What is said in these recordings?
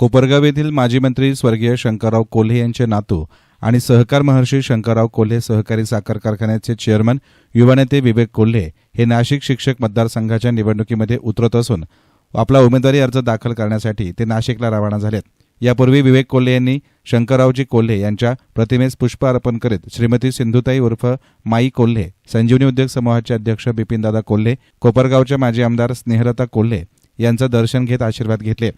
कोपरगाव येथील माजी मंत्री स्वर्गीय शंकरराव कोल्हे यांचे नातू आणि सहकार महर्षी शंकरराव कोल्हे सहकारी साखर कारखान्याचे चेअरमन युवा नेते विवेक कोल्हे हे नाशिक शिक्षक मतदारसंघाच्या निवडणुकीमध्ये उतरत असून आपला उमेदवारी अर्ज दाखल करण्यासाठी ते नाशिकला रवाना झालेत. यापूर्वी विवेक कोल्हे यांनी शंकररावजी कोल्हे यांच्या प्रतिमेस पुष्प अर्पण करीत श्रीमती सिंधुताई उर्फ माई कोल्हे संजीवनी उद्योग समूहाचे अध्यक्ष बिपिनदादा कोल्हे कोपरगावच्या माजी आमदार स्नेहलता कोल्हे यांचं दर्शन घेत आशीर्वाद घेतले.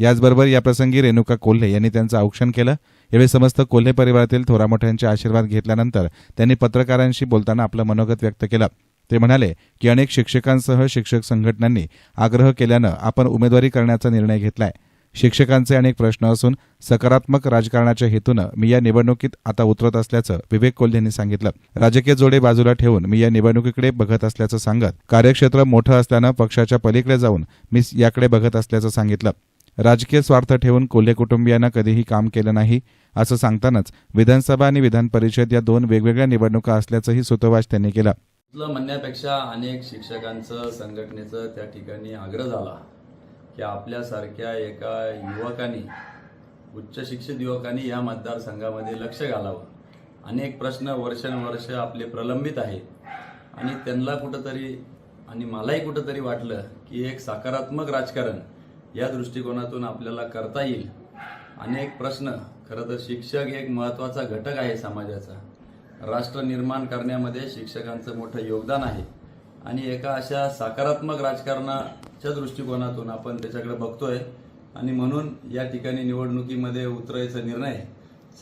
याचबरोबर याप्रसंगी रेणुका कोल्हे यांनी त्यांचं औक्षण केलं. यावेळी समस्त कोल्हे परिवारातील थोरामोठ्यांचे आशीर्वाद घेतल्यानंतर त्यांनी पत्रकारांशी बोलताना आपलं मनोगत व्यक्त केलं. ते म्हणाले की अनेक शिक्षकांसह शिक्षक संघटनांनी आग्रह केल्यानं आपण उमेदवारी करण्याचा निर्णय घेतलाय. शिक्षकांचे अनेक प्रश्न असून सकारात्मक राजकारणाच्या हेतूनं मी या निवडणुकीत आता उतरत असल्याचं विवेक कोल्हे यांनी सांगितलं. राजकीय जोडे बाजूला ठेवून मी या निवडणुकीकडे बघत असल्याचं सांगत कार्यक्षेत्र मोठं असल्यानं पक्षाच्या पलीकडे जाऊन मी याकडे बघत असल्याचं सांगितलं. राजकीय स्वार्थ ठेवून कोल्हे कुटुंबियांना कधीही काम केलं नाही असं सांगतानाच विधानसभा आणि विधान परिषद या दोन वेगवेगळ्या निवडणुका असल्याचंही सुतोवाच त्यांनी केला. इथलं म्हणण्यापेक्षा अनेक शिक्षकांचं संघटनेचं त्या ठिकाणी आग्रह झाला की आपल्यासारख्या एका युवकांनी उच्च शिक्षित युवकांनी या मतदारसंघामध्ये लक्ष घालावं. अनेक प्रश्न वर्षानुवर्ष आपले प्रलंबित आहेत. आणि त्यांना कुठंतरी आणि मलाही कुठंतरी वाटलं की एक सकारात्मक राजकारण या दृष्टिकोनातून आपल्याला करता येईल. अनेक प्रश्न खरं तर शिक्षक एक महत्त्वाचा घटक आहे समाजाचा. राष्ट्र निर्माण करण्यामध्ये शिक्षकांचं मोठं योगदान आहे. आणि एका अशा सकारात्मक राजकारणाच्या दृष्टिकोनातून आपण त्याच्याकडे बघतोय. आणि म्हणून या ठिकाणी निवडणुकीमध्ये उतरायचा निर्णय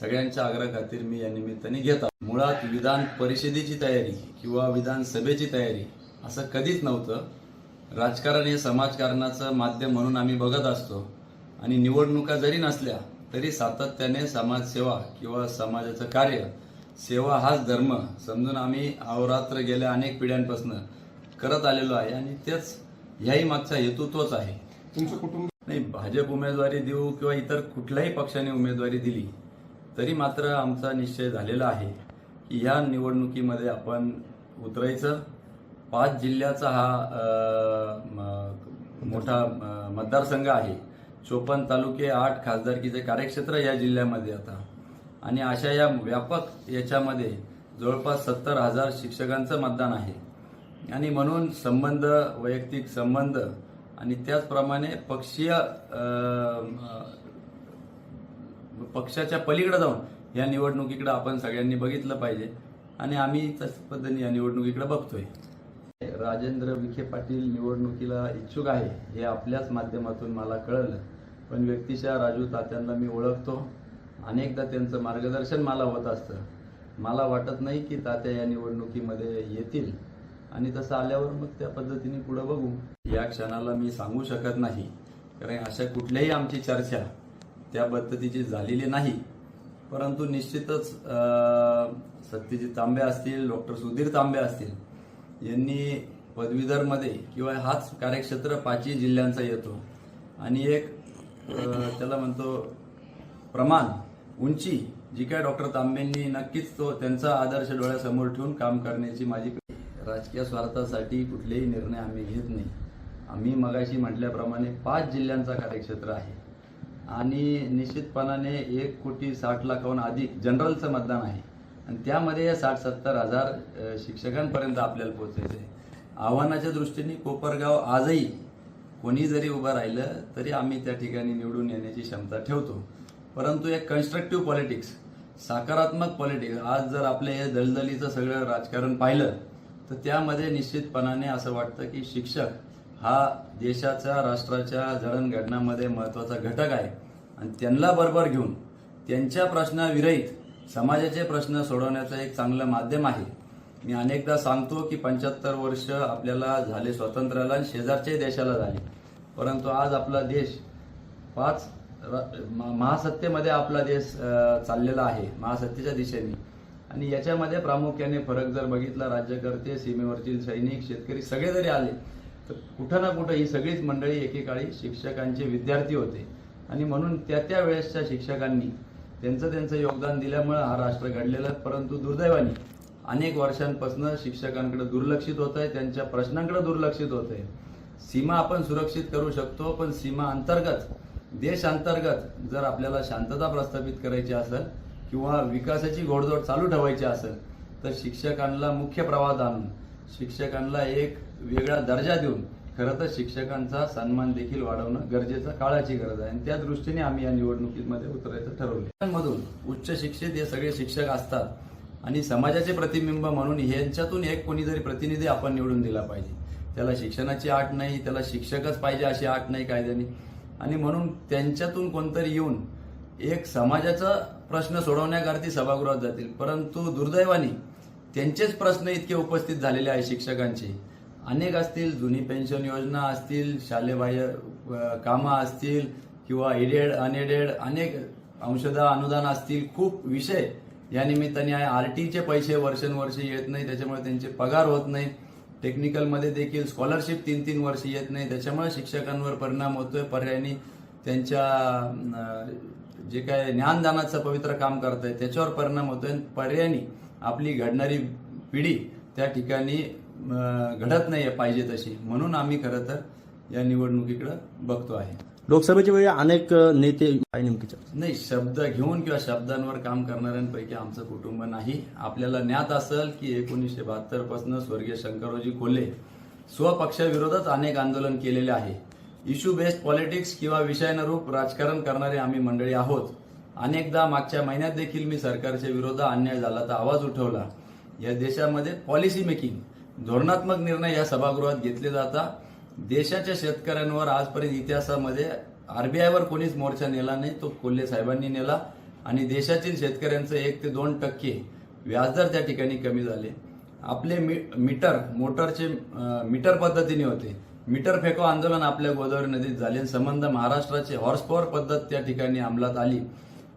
सगळ्यांच्या आग्रहखातीर मी या निमित्ताने घेता. मुळात विधान परिषदेची तयारी किंवा विधानसभेची तयारी असं कधीच नव्हतं. राजकारण हे समाजकारणाचं माध्यम म्हणून आम्ही बघत असतो. आणि निवडणुका जरी नसल्या तरी सातत्याने समाजसेवा किंवा समाजाचं कार्य सेवा हाच धर्म. समजून आम्ही अहोरात्र गेल्या अनेक पिढ्यांपासून करत आलेलो आहे आणि तेच ह्याही मागचा हेतू तोच आहे. तुमचं कुटुंब? नाही भाजप उमेदवारी देऊ किंवा इतर कुठल्याही पक्षाने उमेदवारी दिली तरी मात्र आमचा निश्चय झालेला आहे की ह्या निवडणुकीमध्ये आपण उतरायचं पाच जिल्ह्याचा हा म- मोठा मतदारसंघ आहे. चोपन्न तालुके आठ खासदारकीचे कार्यक्षेत्र या जिल्ह्यामध्ये आता. आणि अशा या व्यापक याच्यामध्ये जवळपास सत्तर हजार शिक्षकांचं मतदान आहे. आणि म्हणून संबंध वैयक्तिक संबंध आणि त्याचप्रमाणे पक्षीय पक्षाच्या पलीकडे जाऊन या निवडणुकीकडे आपण सगळ्यांनी बघितलं पाहिजे. आणि आम्ही तशा पद्धतीने या निवडणुकीकडे बघतोय. राजेंद्र विखे पाटील निवडणुकीला इच्छुक आहे हे आपल्याच माध्यमातून मला कळलं. पण व्यक्तिशः राजू तात्यांना मी ओळखतो. अनेकदा त्यांचं मार्गदर्शन मला होत असतं. मला वाटत नाही की तात्या या निवडणुकीमध्ये येतील. आणि तसं आल्यावर मग त्या पद्धतीने पुढे बघू. या क्षणाला मी सांगू शकत नाही. कारण अशा कुठल्याही आमची चर्चा त्या पद्धतीची झालेली नाही. परंतु निश्चितच सत्यजित तांबे असतील डॉक्टर सुधीर तांबे असतील यांनी पदवीधरमध्ये किंवा हाच कार्यक्षेत्र पाचही जिल्ह्यांचा येतो. आणि एक त्याला म्हणतो प्रमाण उंची जी काय डॉक्टर तांबेंनी नक्कीच तो त्यांचा आदर्श डोळ्यासमोर ठेवून काम करण्याची माझी राजकीय स्वार्थासाठी कुठलेही निर्णय आम्ही घेत नाही. आम्ही मगाशी म्हटल्याप्रमाणे पाच जिल्ह्यांचा कार्यक्षेत्र आहे. आणि निश्चितपणाने एक कोटी साठ लाखाहून अधिक जनरलचं मतदान आहे. आणि त्यामध्ये साठ सत्तर हजार शिक्षकांपर्यंत आपल्याला पोहोचायचं आहे आव्हानाच्या दृष्टीने कोपरगाव आजही कोणी जरी उभं राहिलं तरी आम्ही त्या ठिकाणी निवडून येण्याची क्षमता ठेवतो. परंतु एक कन्स्ट्रक्टिव्ह पॉलिटिक्स सकारात्मक पॉलिटिक्स आज जर आपल्या हे दलदलीचं सगळं राजकारण पाहिलं तर त्यामध्ये निश्चितपणाने असं वाटतं की शिक्षक हा देशाच्या राष्ट्राच्या जडणघडणामध्ये महत्त्वाचा घटक आहे. आणि त्यांना बरोबर घेऊन त्यांच्या प्रश्नाविरहित समाजाचे प्रश्न सोडवण्याचं एक चांगलं माध्यम आहे. मी अनेकदा सांगतो की पंच्याहत्तर वर्ष आपल्याला झाले स्वातंत्र्याला आणि शेजारच्याही देशाला झाले. परंतु आज आपला देश पाच महासत्तेमध्ये आपला देश चाललेला आहे महासत्तेच्या दिशेने. आणि याच्यामध्ये प्रामुख्याने फरक जर बघितला राज्यकर्ते सीमेवरचे सैनिक शेतकरी सगळे जरी आले तर कुठं ना कुठं ही सगळीच मंडळी एकेकाळी शिक्षकांचे विद्यार्थी होते. आणि म्हणून त्या त्या वेळेसच्या शिक्षकांनी त्यांचं त्यांचं योगदान दिल्यामुळे हा राष्ट्र घडलेला आहे. परंतु दुर्दैवाने अनेक वर्षांपासून शिक्षकांकडे दुर्लक्षित होत आहे त्यांच्या प्रश्नांकडे दुर्लक्षित होत आहे सीमा आपण सुरक्षित करू शकतो पण सीमा अंतर्गत देशांतर्गत जर आपल्याला शांतता प्रस्थापित करायची असेल किंवा विकासाची घोडदौड चालू ठेवायची असेल तर शिक्षकांना मुख्य प्रवाहात आणून शिक्षकांना एक वेगळा दर्जा देऊन खरं तर शिक्षकांचा सन्मान देखील वाढवणं गरजेचं काळाची गरज आहे. आणि त्या दृष्टीने आम्ही या निवडणुकीमध्ये उतरायचं ठरवलं मधून उच्च शिक्षित हे सगळे शिक्षक असतात. आणि समाजाचे प्रतिबिंब म्हणून ह्यांच्यातून एक कोणीतरी प्रतिनिधी आपण निवडून दिला पाहिजे. त्याला शिक्षणाची आठ नाही त्याला शिक्षकच पाहिजे अशी आठ नाही कायद्याने. आणि म्हणून त्यांच्यातून कोणतरी येऊन एक समाजाचा प्रश्न सोडवण्याकरती सभागृहात जातील. परंतु दुर्दैवाने त्यांचेच प्रश्न इतके उपस्थित झालेले आहे शिक्षकांचे. अनेक असतील जुनी पेन्शन योजना असतील शालेबाह्य कामं असतील किंवा एडेड अनएडेड अनेक अंशदा अनुदान असतील खूप विषय या निमित्ताने आहे. आरटीचे पैसे वर्षानुवर्ष येत नाही त्याच्यामुळे त्यांचे पगार होत नाही. टेक्निकलमध्ये देखील स्कॉलरशिप तीन तीन वर्ष येत नाही त्याच्यामुळे शिक्षकांवर परिणाम होतोय. पर्यायी त्यांच्या जे काय ज्ञानदानाचं पवित्र काम करत आहे त्याच्यावर परिणाम होतोय. आणि पर्यायी आपली घडणारी पिढी त्या ठिकाणी घडत नाही पाहिजे तशी. म्हणून आम्ही खरं तर या निवडणुकीकडे बघतो आहे. लोकसभेच्या वेळी अनेक नेते? नाही शब्द घेऊन किंवा शब्दांवर काम करणाऱ्यांपैकी आमचं कुटुंब नाही. आपल्याला ज्ञात असेल की एकोणीसशे बहात्तरपासून स्वर्गीय शंकररावजी कोल्हे स्वपक्षाविरोधात अनेक आंदोलन केलेले आहे. इश्यू बेस्ड पॉलिटिक्स किंवा विषयानुरूप राजकारण करणारे आम्ही मंडळी आहोत. अनेकदा मागच्या महिन्यात देखील मी सरकारच्या विरोधात अन्याय झाला तर आवाज उठवला. या देशामध्ये पॉलिसी मेकिंग धोरणात्मक निर्णय या सभागृहात घेतले जातात देशाच्या शेतकऱ्यांवर आजपर्यंत इतिहासामध्ये आरबीआयवर कोणीच मोर्चा नेला नाही तो कोल्हे साहेबांनी नेला. आणि देशातील शेतकऱ्यांचं एक ते दोन टक्के व्याजदर त्या ठिकाणी कमी झाले. आपले मी- मीटर मोटरचे मीटर पद्धतीने होते. मीटर फेको आंदोलन आपल्या गोदावरी नदीत झाले संबंध महाराष्ट्राचे हॉर्स पॉवर पद्धत त्या ठिकाणी अंमलात आली.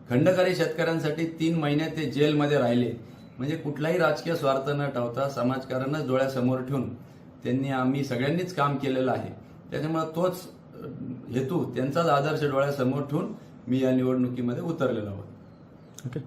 खंडकारी शेतकऱ्यांसाठी तीन महिने ते जेलमध्ये राहिले. म्हणजे कुठलाही राजकीय स्वार्थ न ठेवता समाजकारणच डोळ्यासमोर ठेवून त्यांनी आम्ही सगळ्यांनीच काम केलेलं आहे. त्याच्यामुळे तोच हेतू त्यांचाच आदर्श डोळ्यासमोर ठेवून मी या निवडणुकीमध्ये उतरलेलो आहोत. ओके.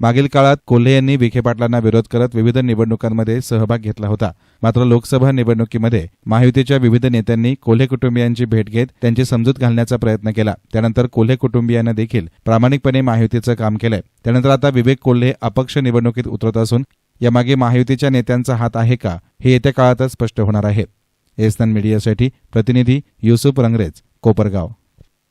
मागील काळात कोल्हे यांनी विखे पाटलांना विरोध करत विविध निवडणुकांमध्ये सहभाग घेतला होता. मात्र लोकसभा निवडणुकीमध्ये महायुतीच्या विविध नेत्यांनी कोल्हे कुटुंबियांची भेट घेत त्यांची समजूत घालण्याचा प्रयत्न केला. त्यानंतर कोल्हे कुटुंबियांना देखील प्रामाणिकपणे महायुतीचं काम केलंय. त्यानंतर आता विवेक कोल्हे अपक्ष निवडणुकीत उतरत असून यामागे महायुतीच्या नेत्यांचा हात आहे का हे येत्या काळातच स्पष्ट होणार आहे. एसनन मीडियासाठी प्रतिनिधी युसुफ रंगरेज कोपरगाव.